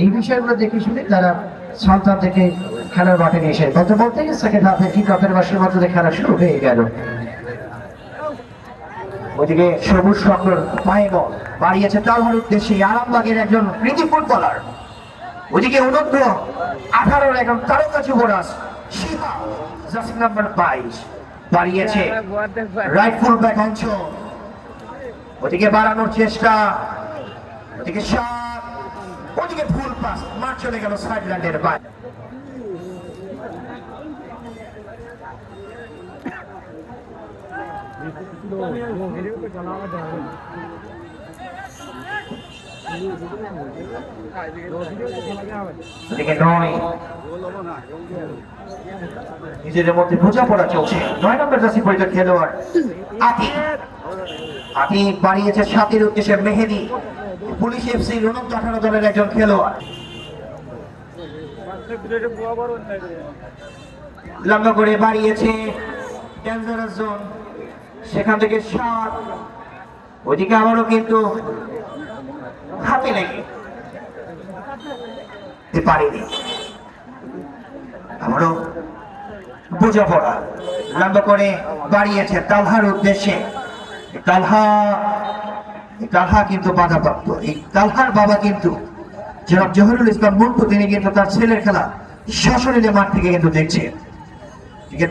এই বিষয়গুলো দেখে শুনে তারা সন্তান থেকে খেলার মাঠে নিয়ে এসে বলতে বলতে সেকেন্ড হাফে কিক অফের মাসের মধ্যে খেলা শুরু হয়ে গেল। ওদিকে সবুজ সকল পায়ে বল বাড়িয়েছে তালহার উদ্দেশ্যে আরামবাগের একজন কৃতি ফুটবলার। ওদিকে অনূর্ধ্ব আঠারোর একজন তারকা যুবরাজ জার্সি নাম্বার বাইশ, বাড়িয়েছে রাইট ফুল ব্যাক অঞ্চল ওদিকে বাড়ানোর চেষ্টা ওদিকে শট ওদিকে ভুল পাস মাঠ চলে গেল সাইডল্যান্ডের বাইরে। নিজেদের মধ্যে বোঝাপড়া চলছে। নয় নম্বর জার্সি পরিচয় খেলোয়াড় আতি আতি বাড়িয়েছে সাতের উদ্দেশ্যে মেহেদি। পুলিশ এফসি রুনক আঠারো দলের একজন খেলোয়াড়। লম্বা করে বাড়িয়েছে ডেঞ্জারাস জোন সেখান থেকে সাত। ওদিকে আবারও কিন্তু হাতে লেগে। দিতে পারেনি। আমারও বোঝাপড়া। লম্বা করে বাড়িয়েছে তালহার উদ্দেশ্যে। তালহা তালহা কিন্তু বাধাপ্রাপ্ত। এই তালহার বাবা কিন্তু জনাব জহিরুল ইসলাম মুন্টু তিনি কিন্তু তার ছেলের খেলা শাসনের মাঠ থেকে কিন্তু দেখছে।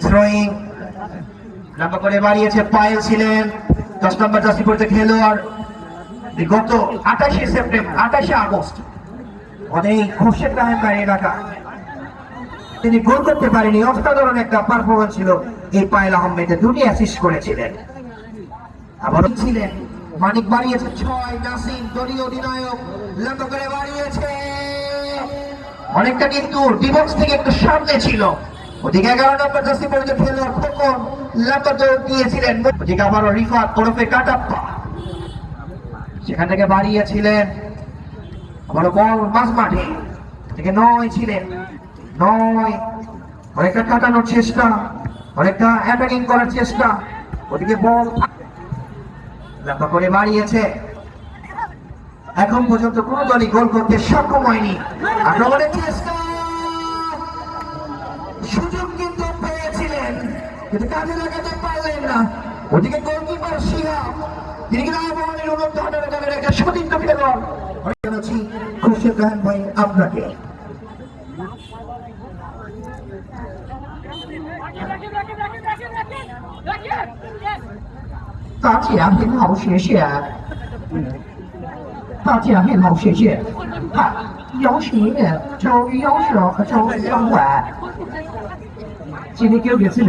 থ্রোয়িং লম্বা করে বাড়িয়েছে, পায়েল ছিলেন। দশ নম্বর জার্সি পড়তে খেলোয়াড়। গত আঠাশে সেপ্টেম্বর, আঠাশে আগস্ট, অনেক এলাকা। তিনি গোল করতে পারেনি, অসাধারণ একটা পারফরমেন্স ছিল এই পায়েল আহমেদের দুটি অ্যাসিস্ট করেছিলেন। আবার ছিলেন, মানিক বাড়িয়েছে ছয়, নাসিম দলীয় অধিনায়ক বাড়িয়েছে। অনেকটা কিন্তু ডিবক্স থেকে একটু সামনে ছিল। ওদিকে এগারো নম্বর খেলোয়াড় খোকন লম্বা দিয়েছিলেন। ওদিকে আবারও রিফাত কাটাপ্পা। সেখান থেকে বাড়িয়েছিলেন। মাঝ মাঠে থেকে নয় ছিলেন। নয়। অনেকটা কাটানোর চেষ্টা, অনেকটা অ্যাটাকিং করার চেষ্টা। ওদিকে বল করে বাড়িয়েছে। এখন পর্যন্ত কোনো দলই গোল করতে সক্ষম হয়নি। আক্রমণের চেষ্টা। সুযোগ কিন্তু পেয়েছিলেন, কিন্তু কাজে লাগাতে পারলেন না। ওদিকে গোলকিপার আবহাওয়ার উন্নত হাজার দলের একটা সতীর্থ খেলোয়াড় অনেক জানাচ্ছি খুশি রাহান ভাই আপনাকে 大家很好谢谢，大家很好谢谢。看，有心周瑜有事和周瑜相关。今天কেউ গেছিল